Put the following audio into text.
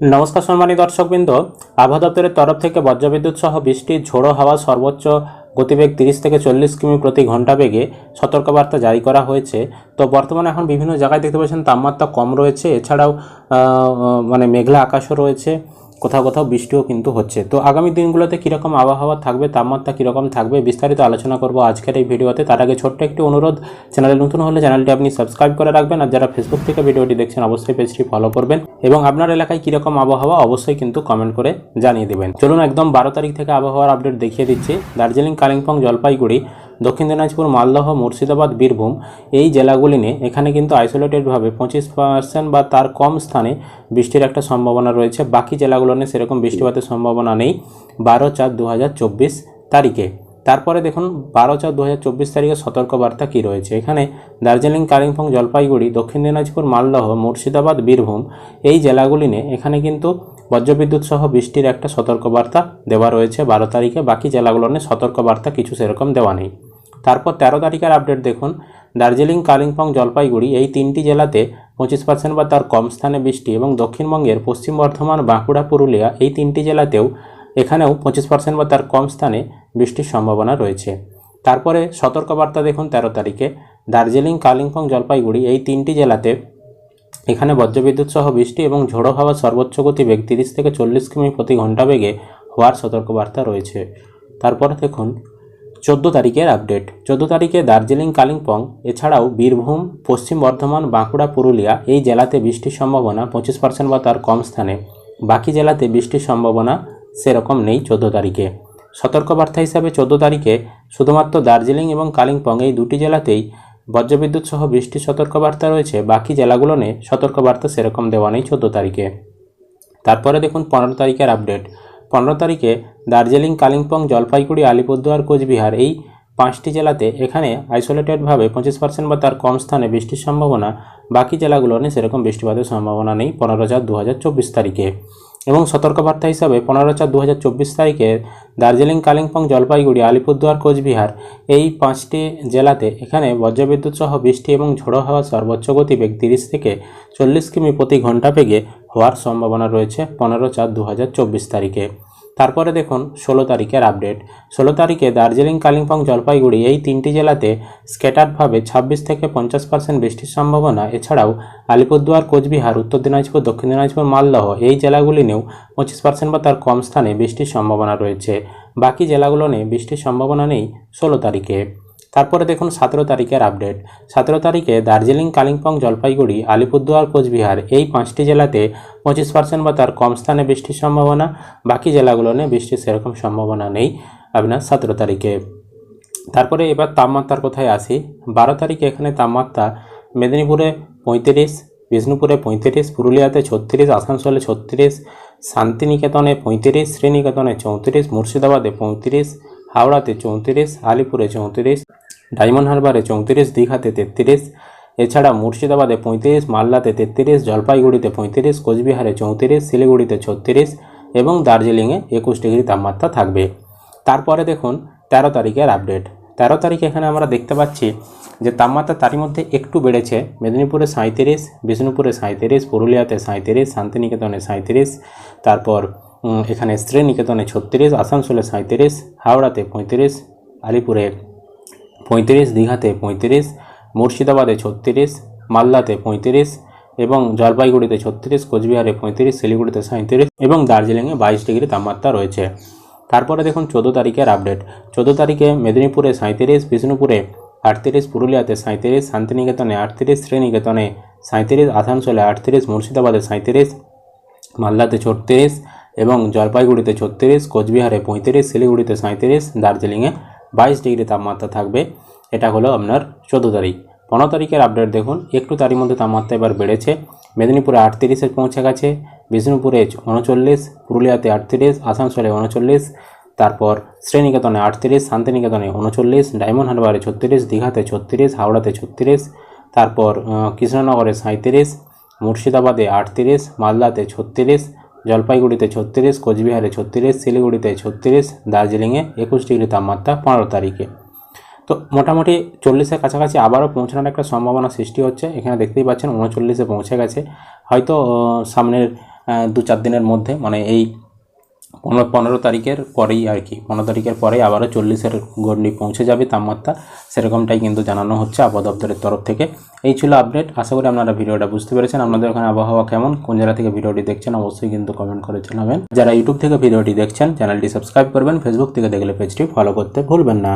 নমস্কার সম্মানী দর্শকবৃন্দ। আবহাওয়া দপ্তরের তরফ থেকে বজ্রবিদ্যুৎ সহ বৃষ্টি, ঝোড়ো হাওয়া, সর্বোচ্চ গতিবেগ তিরিশ থেকে চল্লিশ কিমি প্রতি ঘণ্টা বেগে সতর্কবার্তা জারি করা হয়েছে। তো বর্তমানে এখন বিভিন্ন জায়গায় দেখতে পাচ্ছেন তাপমাত্রা কম রয়েছে। এছাড়াও মানে মেঘলা আকাশও রয়েছে। কোথাও কোথাও বৃষ্টিও কিন্তু হচ্ছে। তো আগামী দিনগুলোতে কীরকম আবহাওয়া থাকবে, তাপমাত্রা কীরকম থাকবে, বিস্তারিত আলোচনা করব আজকের এই ভিডিওতে। তার আগে ছোট্ট একটি অনুরোধ, চ্যানেলে নতুন হলে চ্যানেলটি আপনি সাবস্ক্রাইব করে রাখবেন আর যারা ফেসবুক থেকে ভিডিওটি দেখছেন অবশ্যই পেজটি ফলো করবেন এবং আপনার এলাকায় কীরকম আবহাওয়া অবশ্যই কিন্তু কমেন্ট করে জানিয়ে দেবেন। চলুন একদম বারো তারিখ থেকে আবহাওয়ার আপডেট দেখিয়ে দিচ্ছি। দার্জিলিং, কালিম্পং, জলপাইগুড়ি দক্ষিণ দিনাজপুর, মালদহ, মুর্শিদাবাদ, বীরভূম এই জেলাগুলি নিয়ে এখানে কিন্তু আইসোলেটেডভাবে পঁচিশ পার্সেন্ট বা তার কম স্থানে বৃষ্টির একটা সম্ভাবনা রয়েছে। বাকি জেলাগুলো নিয়ে সেরকম বৃষ্টিপাতের সম্ভাবনা নেই। বারো চার দু তারিখে। তারপরে দেখুন, বারো চার দু হাজার চব্বিশ তারিখে সতর্কবার্তা কী রয়েছে? এখানে দার্জিলিং, কালিম্পং, জলপাইগুড়ি, দক্ষিণ দিনাজপুর, মালদহ, মুর্শিদাবাদ, বীরভূম এই জেলাগুলি নিয়ে এখানে কিন্তু বজ্রবিদ্যুৎ সহ বৃষ্টির একটা সতর্কবার্তা দেওয়া রয়েছে বারো তারিখে। বাকি জেলাগুলো নিয়ে সতর্কবার্তা কিছু সেরকম দেওয়া নেই। তারপর তেরো তারিখের আপডেট দেখুন। দার্জিলিং, কালিম্পং, জলপাইগুড়ি এই তিনটি জেলাতে পঁচিশ পার্সেন্ট বা তার কম স্থানে বৃষ্টি এবং দক্ষিণবঙ্গের পশ্চিম বর্ধমান, বাঁকুড়া, পুরুলিয়া এই তিনটি জেলাতেও এখানেও পঁচিশ পার্সেন্ট বা তার কম স্থানে বৃষ্টির সম্ভাবনা রয়েছে। তারপরে সতর্কবার্তা দেখুন তেরো তারিখে। দার্জিলিং, কালিম্পং, জলপাইগুড়ি এই তিনটি জেলাতে এখানে বজ্রবিদ্যুৎ সহ বৃষ্টি এবং ঝোড়ো হাওয়া সর্বোচ্চ গতিবেগ তিরিশ থেকে চল্লিশ কিমি প্রতি ঘণ্টা বেগে হওয়ার সতর্কবার্তা রয়েছে। তারপরে দেখুন চোদ্দ তারিখের আপডেট চোদ্দ তারিখে দার্জিলিং, কালিম্পং, এছাড়াও বীরভূম, পশ্চিম বর্ধমান, বাঁকুড়া, পুরুলিয়া এই জেলাতে বৃষ্টির সম্ভাবনা পঁচিশ পার্সেন্ট বা তার কম স্থানে। বাকি জেলাতে বৃষ্টির সম্ভাবনা সেরকম নেই চোদ্দ তারিখে। সতর্কবার্তা হিসাবে চোদ্দ তারিখে শুধুমাত্র দার্জিলিং এবং কালিম্পং এই দুটি জেলাতেই বজ্রবিদ্যুৎ সহ বৃষ্টির সতর্কবার্তা রয়েছে। বাকি জেলাগুলো নিয়ে সতর্কবার্তা সেরকম দেওয়া নেই চোদ্দ তারিখে। তারপরে দেখুন পনেরো তারিখের আপডেট পনেরো তারিখে দার্জিলিং, কালিম্পং, জলপাইগুড়ি, আলিপুরদুয়ার, কোচবিহার এই পাঁচটি জেলাতে এখানে আইসোলেটেডভাবে পঁচিশ পার্সেন্ট বা তার কম স্থানে বৃষ্টির সম্ভাবনা। বাকি জেলাগুলো নিয়ে সেরকম বৃষ্টিপাতের সম্ভাবনা নেই পনেরো চার দু তারিখে। এবং সতর্কবার্তা হিসাবে পনেরো চার দু তারিখে দার্জিলিং, কালিম্পং, জলপাইগুড়ি, আলিপুরদুয়ার, কোচবিহার এই পাঁচটি জেলাতে এখানে বজ্রবিদ্যুৎ সহ বৃষ্টি এবং ঝোড়ো হওয়া সর্বোচ্চ গতিবেগ তিরিশ থেকে চল্লিশ কিমি প্রতি ঘণ্টা বেগে হওয়ার সম্ভাবনা রয়েছে পনেরো চার দু তারিখে। তারপরে দেখুন, ষোলো তারিখের আপডেট। ষোলো তারিখে দার্জিলিং, কালিম্পং, জলপাইগুড়ি এই তিনটি জেলাতে স্কেটারভাবে ছাব্বিশ থেকে পঞ্চাশ পার্সেন্ট বৃষ্টির সম্ভাবনা। এছাড়াও আলিপুরদুয়ার, কোচবিহার, উত্তর দিনাজপুর, দক্ষিণ দিনাজপুর, মালদহ এই জেলাগুলি নিয়েও পঁচিশ পার্সেন্ট বা তার কম স্থানে বৃষ্টির সম্ভাবনা রয়েছে। বাকি জেলাগুলো নিয়ে বৃষ্টির সম্ভাবনা নেই ষোলো তারিখে। তারপরে দেখুন সতেরো তারিখের আপডেট। সতেরো তারিখে দার্জিলিং, কালিম্পং, জলপাইগুড়ি, আলিপুরদুয়ার, কোচবিহার এই পাঁচটি জেলাতে পঁচিশ পার্সেন্ট বা তার কম স্থানে বৃষ্টির সম্ভাবনা, বাকি জেলাগুলো নিয়ে বৃষ্টির সেরকম সম্ভাবনা নেই আপনার সতেরো তারিখে। তারপরে এবার তাপমাত্রার কোথায় আসি। বারো তারিখে এখানে তাপমাত্রা মেদিনীপুরে পঁয়ত্রিশ, বিষ্ণুপুরে পঁয়ত্রিশ, পুরুলিয়াতে ছত্রিশ, আসানসোলে ছত্রিশ, শান্তিনিকেতনে পঁয়ত্রিশ, শ্রীনিকেতনে চৌত্রিশ, মুর্শিদাবাদে পঁয়ত্রিশ, হাওড়াতে চৌত্রিশ, আলিপুরে চৌত্রিশ ডায়মন্ড হারবারে চৌত্রিশ, দীঘাতে তেত্রিশ, এছাড়া মুর্শিদাবাদে পঁয়ত্রিশ, মালদাতে তেত্রিশ, জলপাইগুড়িতে পঁয়ত্রিশ, কোচবিহারে চৌত্রিশ, শিলিগুড়িতে ছত্রিশ এবং দার্জিলিংয়ে একুশ ডিগ্রি তাপমাত্রা থাকবে। তারপরে দেখুন তেরো তারিখের আপডেট। তেরো তারিখ এখানে আমরা দেখতে পাচ্ছি যে তাপমাত্রা তারই মধ্যে একটু বেড়েছে। মেদিনীপুরে সাঁত্রিশ বিষ্ণুপুরে সাঁত্রিশ পুরুলিয়াতে সাঁত্রিশ শান্তিনিকেতনে সাঁত্রিশ তারপর এখানে শ্রীনিকেতনে ছত্রিশ, আসানসোলে সাঁত্রিশ হাওড়াতে পঁয়ত্রিশ, আলিপুরে পঁয়ত্রিশ, দীঘাতে পঁয়ত্রিশ, মুর্শিদাবাদে ছত্রিশ, মালদাতে পঁয়ত্রিশ এবং জলপাইগুড়িতে ছত্রিশ, কোচবিহারে পঁয়ত্রিশ, শিলিগুড়িতে সাঁত্রিশ এবং দার্জিলিংয়ে বাইশ ডিগ্রি তাপমাত্রা রয়েছে। তারপরে দেখুন চোদ্দ তারিখের আপডেট। চোদ্দ তারিখে মেদিনীপুরে সাঁত্রিশ বিষ্ণুপুরে আটত্রিশ, পুরুলিয়াতে সাঁত্রিশ শান্তিনিকেতনে আটত্রিশ, শ্রীনিকেতনে সাঁত্রিশ আসানসোলে আটত্রিশ, মুর্শিদাবাদে সাঁত্রিশ মালদাতে ছত্রিশ এবং জলপাইগুড়িতে ছত্রিশ, কোচবিহারে পঁয়ত্রিশ, শিলিগুড়িতে সাঁত্রিশ দার্জিলিংয়ে বাইশ ডিগ্রি তাপমাত্রা থাকবে। এটা হলো আপনার চোদ্দ তারিখ। পনেরো তারিখের আপডেট দেখুন। একটু তারই মধ্যে তাপমাত্রা এবার বেড়েছে। মেদিনীপুরে আটত্রিশে পৌঁছে গেছে। বিষ্ণুপুরে উনচল্লিশ পুরুলিয়াতে আটত্রিশ, আসানসোলে উনচল্লিশ তারপর শ্রীনিকেতনে আটত্রিশ, শান্তিনিকেতনে উনচল্লিশ ডায়মন্ড হারবারে ছত্রিশ, দীঘাতে ছত্রিশ, হাওড়াতে ছত্রিশ, তারপর কৃষ্ণনগরে সাঁত্রিশ মুর্শিদাবাদে আটত্রিশ, মালদাতে ছত্রিশ জলপাইগুড়িতে ছত্রিশ, কোচবিহারে ছত্রিশ, শিলিগুড়িতে ছত্রিশ, দার্জিলিংয়ে একুশ ডিগ্রি তাপমাত্রা পনেরো তারিখে। তো মোটামুটি চল্লিশের কাছাকাছি আবারও পৌঁছানোর একটা সম্ভাবনা সৃষ্টি হচ্ছে। এখানে দেখতেই পাচ্ছেন উনচল্লিশে পৌঁছে গেছে। হয়তো সামনের দু চার দিনের মধ্যে মানে এই পনেরো পনেরো তারিখের পরেই আর কি, পনেরো তারিখের পরেই আবারও চল্লিশের গণ্ডি পৌঁছে যাবে তাপমাত্রা। সেরকমটাই কিন্তু জানানো হচ্ছে আবহাওয়া দপ্তরের তরফ থেকে। এই ছিল আপডেট। আশা করি আপনারা ভিডিওটা বুঝতে পেরেছেন। আপনাদের ওখানে আবহাওয়া কেমন, কোন জায়গা থেকে ভিডিওটি দেখছেন অবশ্যই কিন্তু কমেন্ট করে জানাবেন। যারা ইউটিউব থেকে ভিডিওটি দেখছেন চ্যানেলটি সাবস্ক্রাইব করবেন ফেসবুক থেকে দেখলে পেজটি ফলো করতে ভুলবেন না।